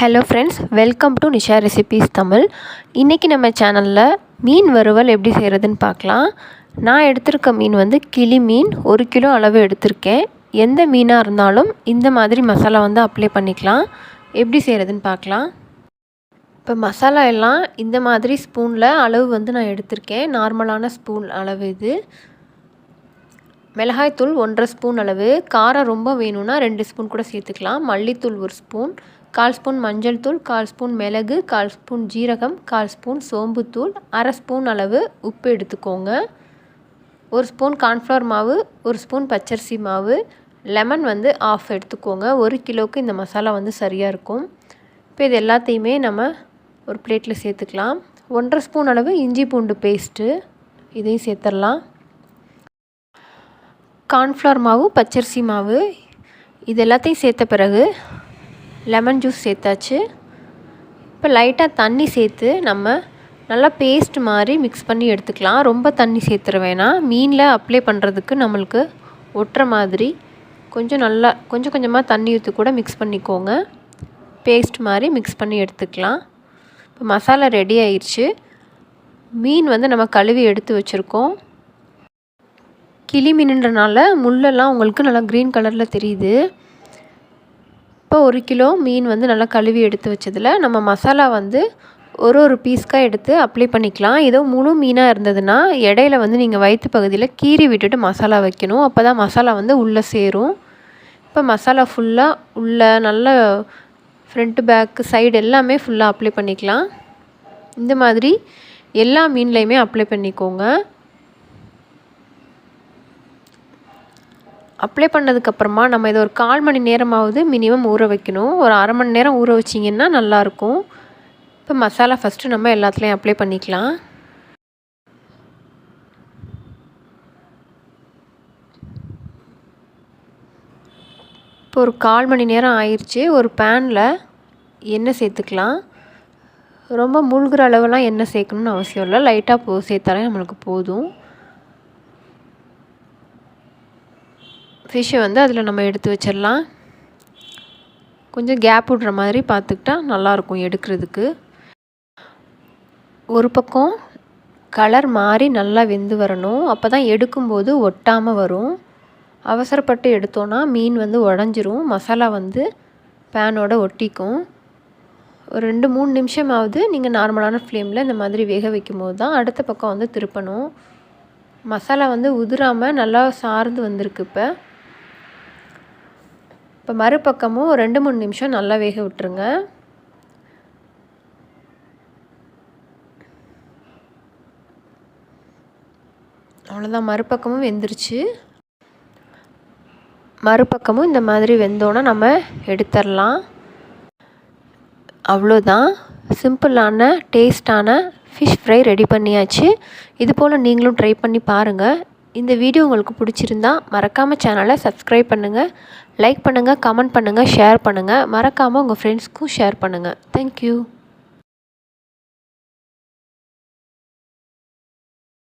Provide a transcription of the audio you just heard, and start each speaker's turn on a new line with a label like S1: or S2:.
S1: Hello friends welcome to Nisha recipes Tamil இன்றைக்கி நம்ம சேனலில் மீன் வறுவல் எப்படி செய்கிறதுன்னு பார்க்கலாம். நான் எடுத்திருக்க மீன் வந்து கிளி மீன் ஒரு கிலோ அளவு எடுத்திருக்கேன். எந்த மீனாக இருந்தாலும் இந்த மாதிரி மசாலா வந்து அப்ளை பண்ணிக்கலாம். எப்படி செய்கிறதுன்னு பார்க்கலாம். இப்போ மசாலா எல்லாம் இந்த மாதிரி ஸ்பூனில் அளவு வந்து நான் எடுத்திருக்கேன். நார்மலான ஸ்பூன் அளவு இது. மிளகாய்த்தூள் ஒன்றரை ஸ்பூன் அளவு. காரம் ரொம்ப வேணும்னா ரெண்டு ஸ்பூன் கூட சேர்த்துக்கலாம். மல்லித்தூள் ஒரு ஸ்பூன் கால் ஸ்பூன் மஞ்சள் தூள் கால் ஸ்பூன் மிளகு கால் ஸ்பூன் ஜீரகம் கால் ஸ்பூன் சோம்புத்தூள் அரை ஸ்பூன் அளவு உப்பு எடுத்துக்கோங்க. ஒரு ஸ்பூன் கார்ன்ஃப்ளவர் மாவு ஒரு ஸ்பூன் பச்சரிசி மாவு. லெமன் வந்து ஆஃப் எடுத்துக்கோங்க. ஒரு கிலோவுக்கு இந்த மசாலா வந்து சரியாக இருக்கும். இப்போ இது எல்லாத்தையுமே நம்ம ஒரு பிளேட்டில் சேர்த்துக்கலாம். ஒன்றரை ஸ்பூன் அளவு இஞ்சி பூண்டு பேஸ்ட்டு. இதையும் சேர்த்துடலாம். கார்ன்ஃப்ளவர் மாவு பச்சரிசி மாவு இது எல்லாத்தையும் சேர்த்த பிறகு லெமன் ஜூஸ் சேர்த்தாச்சு. இப்போ லைட்டாக தண்ணி சேர்த்து நம்ம நல்லா பேஸ்ட் மாதிரி மிக்ஸ் பண்ணி எடுத்துக்கலாம். ரொம்ப தண்ணி சேர்த்துற வேணாம். மீனில் அப்ளை பண்ணுறதுக்கு நம்மளுக்கு ஒட்டுற மாதிரி கொஞ்சம் நல்லா கொஞ்சம் கொஞ்சமாக தண்ணி ஊற்றி கூட மிக்ஸ் பண்ணிக்கோங்க. பேஸ்ட் மாதிரி மிக்ஸ் பண்ணி எடுத்துக்கலாம். இப்போ மசாலா ரெடி ஆயிடுச்சு மீன் வந்து நம்ம கழுவி எடுத்து வச்சுருக்கோம். கிளி மீனுன்றனால முள்ளெல்லாம் உங்களுக்கு நல்லா க்ரீன் கலரில் தெரியுது. இப்போ ஒரு கிலோ மீன் வந்து நல்லா கழுவி எடுத்து வச்சதில் நம்ம மசாலா வந்து ஒரு ஒரு பீஸ்க்காக எடுத்து அப்ளை பண்ணிக்கலாம். ஏதோ முழு மீனாக இருந்ததுன்னா இடையில வந்து நீங்கள் வயிற்று பகுதியில் கீறி விட்டுட்டு மசாலா வைக்கணும். அப்போ தான் மசாலா வந்து உள்ளே சேரும். இப்போ மசாலா ஃபுல்லாக உள்ளே நல்ல ஃப்ரண்ட்டு பேக்கு சைடு எல்லாமே ஃபுல்லாக அப்ளை பண்ணிக்கலாம். இந்த மாதிரி எல்லா மீன்லேயுமே அப்ளை பண்ணிக்கோங்க. அப்ளை பண்ணதுக்கப்புறமா நம்ம இதை ஒரு கால் மணி நேரமாவது மினிமம் ஊற வைக்கணும். ஒரு அரை மணி நேரம் ஊற வச்சிங்கன்னா நல்லாயிருக்கும். இப்போ மசாலா ஃபஸ்ட்டு நம்ம எல்லாத்துலேயும் அப்ளை பண்ணிக்கலாம். இப்போ ஒரு கால் மணி நேரம் ஆயிடுச்சு ஒரு பேனில் எண்ணெய் சேர்த்துக்கலாம். ரொம்ப மூழ்கிற அளவெல்லாம் எண்ணெய் சேர்க்கணும்னு அவசியம் இல்லை. லைட்டாக போ சேர்த்தாலே நம்மளுக்கு போதும். ஃபிஷ்ஷை வந்து அதில் நம்ம எடுத்து வச்சிடலாம். கொஞ்சம் கேப் விடுற மாதிரி பார்த்துக்கிட்டா நல்லாயிருக்கும் எடுக்கிறதுக்கு. ஒரு பக்கம் கலர் மாறி நல்லா வெந்து வரணும். அப்போ தான் எடுக்கும்போது ஒட்டாமல் வரும். அவசரப்பட்டு எடுத்தோன்னா மீன் வந்து உடஞ்சிரும். மசாலா வந்து பேனோட ஒட்டிக்கும். ஒரு ரெண்டு மூணு நிமிஷமாவது நீங்கள் நார்மலான ஃப்ளேமில் இந்த மாதிரி வேக வைக்கும்போது தான் அடுத்த பக்கம் வந்து திருப்பணும். மசாலா வந்து உதிராமல் நல்லா சார்ந்து வந்திருக்கு இப்போ. இப்போ மறுபக்கமும் ரெண்டு மூணு நிமிஷம் நல்லா வேக விட்டுருங்க. அவ்வளோதான் மறுபக்கமும் வெந்துருச்சு. மறுபக்கமும் இந்த மாதிரி வெந்தோன்னா நம்ம எடுத்துடலாம். அவ்வளோதான் சிம்பிளான டேஸ்டான ஃபிஷ் ஃப்ரை ரெடி பண்ணியாச்சு. இது போல் நீங்களும் ட்ரை பண்ணி பாருங்கள் இந்த வீடியோ உங்களுக்கு பிடிச்சிருந்தா மறக்காமல் சேனலை சப்ஸ்கிரைப் பண்ணுங்கள் லைக் பண்ணுங்கள் கமெண்ட் பண்ணுங்கள் ஷேர் பண்ணுங்கள் மறக்காமல் உங்கள் ஃப்ரெண்ட்ஸ்க்கும் ஷேர் பண்ணுங்கள் தேங்க்யூ